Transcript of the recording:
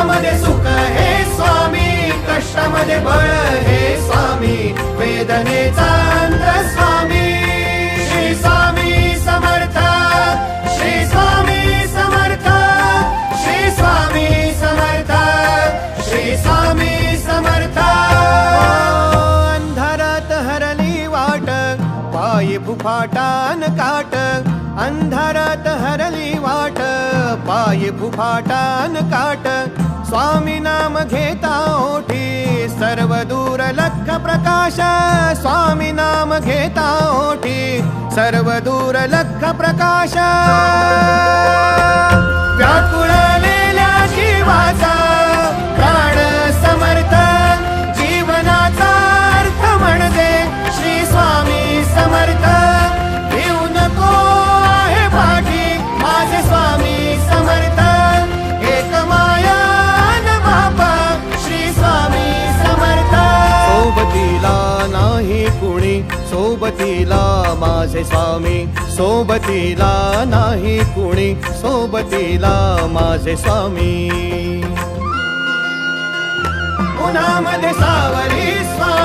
दुःखामध्ये सुख हे स्वामी कष्टामध्ये बळ हे स्वामी वेदनेचा अंत स्वामी. श्री स्वामी समर्थ श्री स्वामी समर्थ श्री स्वामी समर्थ श्री स्वामी समर्थ. अंधारात हरली वाट पायी फुफाटान काट. अंधारात हरली वाट पाय फुफाटान काट. स्वामी नाम घेता ओठी सर्व दूर लख प्रकाश। स्वामी नाम घेता ओठी दूर लख प्रकाश सोबतीला माझे स्वामी सोबतीला नाही कुणी सोबतीला माझे स्वामी. उन्हामध्ये सावरी स्वामी